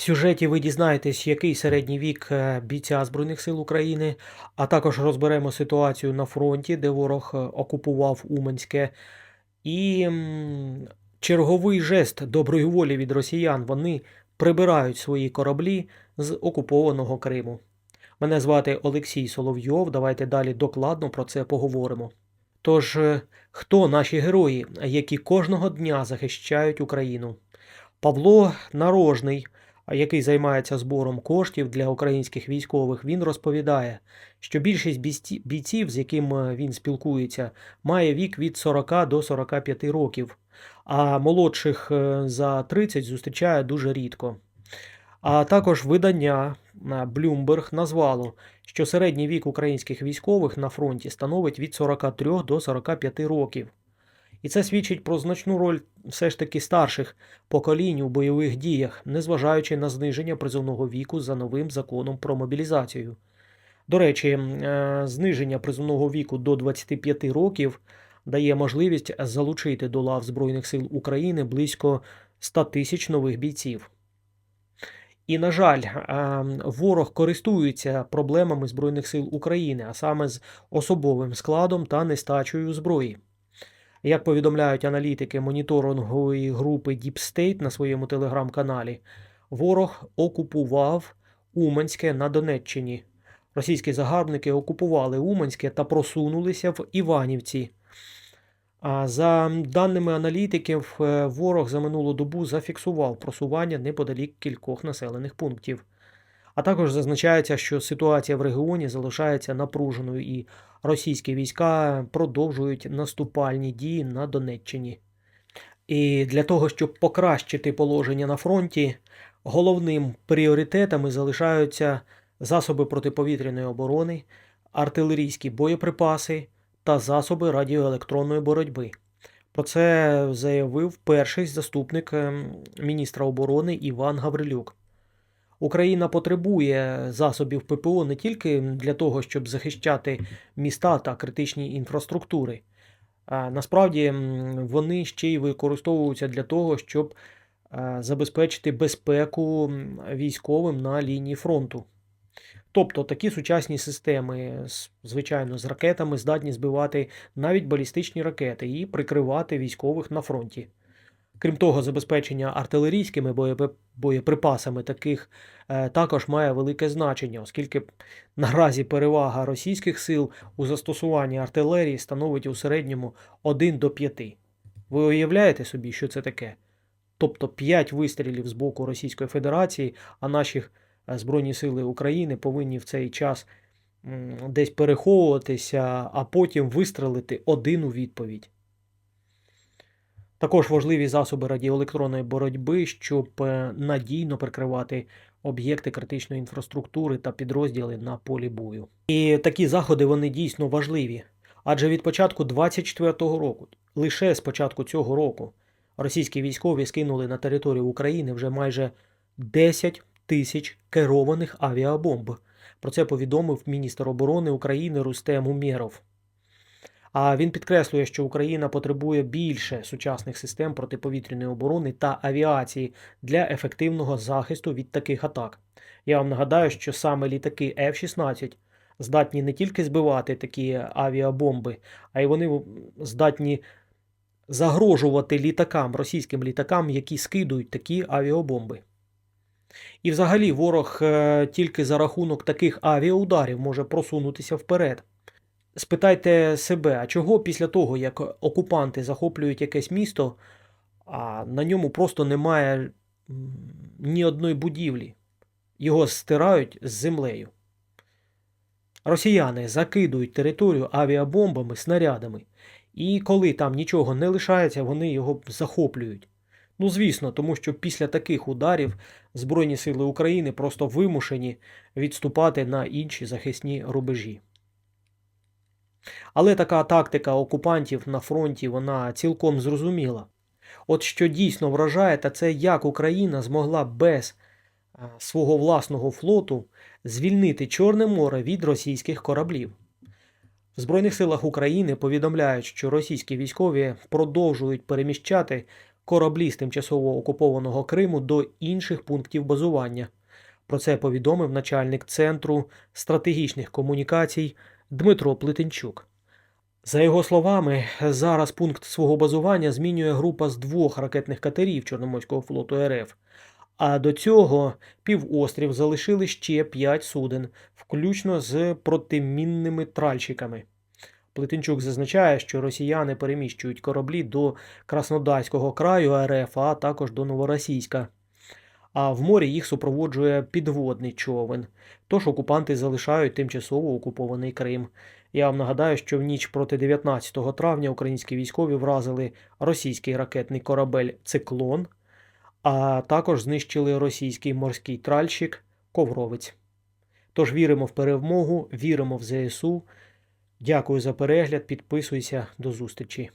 В сюжеті ви дізнаєтесь, який середній вік е, бійця Збройних сил України, а також розберемо ситуацію на фронті, де ворог е, окупував Уманське. І черговий жест доброї волі від росіян. Вони прибирають свої кораблі з окупованого Криму. Мене звати Олексій Соловйов. Давайте далі докладно про це поговоримо. Тож, е, хто наші герої, які кожного дня захищають Україну? Павло Нарожний, який займається збором коштів для українських військових, він розповідає, що більшість бійців, з яким він спілкується, має вік від 40 до 45 років, а молодших е, за 30 зустрічає дуже рідко. А також видання на Bloomberg назвало, що середній вік українських військових на фронті становить від 43 до 45 років. І це свідчить про значну роль все ж таки старших поколінь у бойових діях, незважаючи на зниження призовного віку за новим законом про мобілізацію. До речі, е, зниження призовного віку до 25 років дає можливість залучити до лав Збройних сил України близько 100 тисяч нових бійців. І, на жаль, е, ворог користується проблемами Збройних сил України, а саме з особовим складом та нестачею зброї. Як повідомляють аналітики моніторингової групи Deep State на своєму телеграм-каналі, ворог окупував Уманське на Донеччині. Російські загарбники окупували Уманське та просунулися в Іванівці. А за даними аналітиків, е, ворог за минулу добу зафіксував просування неподалік кількох населених пунктів. А також зазначається, що ситуація в регіоні залишається напруженою і російські війська продовжують наступальні дії на Донеччині. І для того, щоб покращити положення на фронті, головним пріоритетами залишаються засоби протиповітряної оборони, артилерійські боєприпаси та засоби радіоелектронної боротьби. Про це заявив перший заступник ем, міністра оборони Іван Гаврилюк. Україна потребує засобів ППО не тільки для того, щоб захищати міста та критичні інфраструктури. Насправді вони ще й використовуються для того, щоб е, забезпечити безпеку військовим на лінії фронту. Тобто такі сучасні системи, звичайно, з ракетами здатні збивати навіть балістичні ракети і прикривати військових на фронті. Крім того, забезпечення артилерійськими боєприпасами таких е, також має велике значення, оскільки наразі перевага російських сил у застосуванні артилерії становить у середньому 1 до 5. Ви уявляєте собі, що це таке? Тобто 5 вистрілів з боку Російської Федерації, а наші е, Збройні сили України повинні в цей час десь переховуватися, а потім вистрелити один у відповідь. Також важливі засоби радіоелектронної боротьби, щоб е, надійно прикривати об'єкти критичної інфраструктури та підрозділи на полі бою. І такі заходи вони дійсно важливі. Адже від початку 24-го року, лише з початку цього року, російські військові скинули на територію України вже майже 10 тисяч керованих авіабомб. Про це повідомив міністр оборони України Рустем Умєров. А він підкреслює, що Україна потребує більше сучасних систем протиповітряної оборони та авіації для ефективного захисту від таких атак. Я вам нагадаю, що саме літаки F-16 здатні не тільки збивати такі авіабомби, а й вони здатні загрожувати літакам, російським літакам, які скидують такі авіабомби. І взагалі ворог е, тільки за рахунок таких авіаударів може просунутися вперед. Спитайте себе, а чого після того, як окупанти захоплюють якесь місто, а на ньому просто немає ні одної будівлі, його стирають з землею. Росіяни закидують територію авіабомбами, снарядами, і коли там нічого не лишається, вони його захоплюють. Ну, звісно, тому що після таких ударів Збройні сили України просто вимушені відступати на інші захисні рубежі. Але така тактика окупантів на фронті вона цілком зрозуміла. От що дійсно вражає, та це як Україна змогла без е, свого власного флоту звільнити Чорне море від російських кораблів. В Збройних силах України повідомляють, що російські військові продовжують переміщати кораблі з тимчасово окупованого Криму до інших пунктів базування. Про це повідомив начальник Центру стратегічних комунікацій Дмитро Плетенчук. За його словами, зараз пункт свого базування змінює група з двох ракетних катерів Чорноморського флоту РФ. А до цього півострів залишили ще п'ять суден, включно з протимінними тральщиками. Плетенчук зазначає, що росіяни переміщують кораблі до Краснодарського краю РФ, а також до Новоросійська. А в морі їх супроводжує підводний човен. Тож окупанти залишають тимчасово окупований Крим. Я вам нагадаю, що в ніч проти 19 травня українські військові вразили російський ракетний корабель Циклон, а також знищили російський морський тральщик Ковровець. Тож віримо в перемогу, віримо в ЗСУ. Дякую за перегляд, підписуйся, до зустрічі.